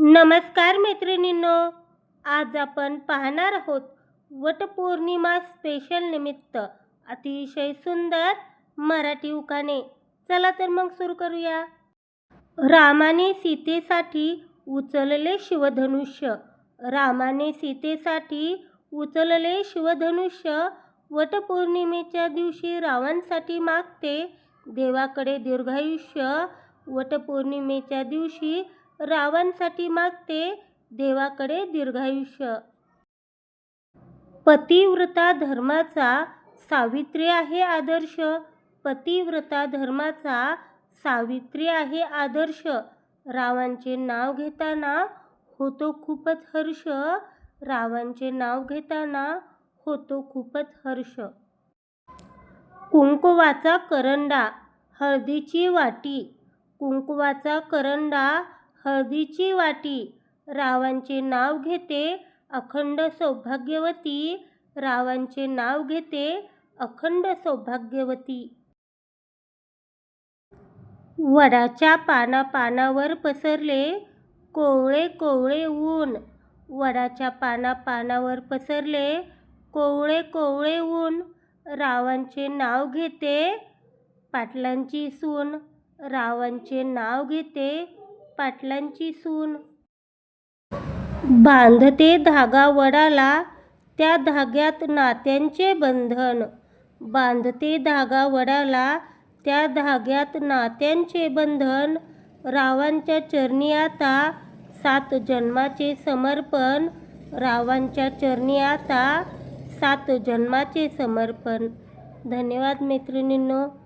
नमस्कार मैत्रिणींनो आज आपण पाहणार आहोत वटपौर्णिमा स्पेशल निमित्त अतिशय सुंदर मराठी उखाणे चला तर मग सुरू करूया. रामाने सीतेसाठी उचलले शिवधनुष्य. रामाने सीतेसाठी उचलले शिवधनुष्य. वटपौर्णिमेच्या दिवशी रावणसाठी मागते. देवाकडे दीर्घायुष्य. वटपौर्णिमेच्या दिवशी रावणसाठी मागते देवाकडे दीर्घायुष्य. पतिव्रता धर्माचा सावित्री आहे आदर्श. पतिव्रता धर्माचा सावित्री आहे आदर्श. रावांचे नाव घेताना होतो खूपच हर्ष. रावांचे नाव घेताना होतो खूपच हर्ष. कुंकवाचा करंडा हळदीची वाटी. कुंकवाचा करंडा हळदीची वाटी. रावांचे नाव घेते अखंड सौभाग्यवती. रावांचे नाव घेते अखंड सौभाग्यवती. वडाच्या पाना पानावर पसरले कोवळे कोवळे ऊन. वडाच्या पाना पानावर पसरले कोवळे कोवळे ऊन. रावांचे नाव घेते पाटलांची सून. रावांचे नाव घेते पाटलांची सून. बांधते धागा वडाला त्या धाग्यात नात्यांचे बंधन. बांधते धागा वडाला त्या धाग्यात नात्यांचे बंधन. रावांच्या चरणी आता सात जन्माचे समर्पण. रावांच्या चरणी आता सात जन्माचे समर्पण. धन्यवाद मैत्रिणींनो.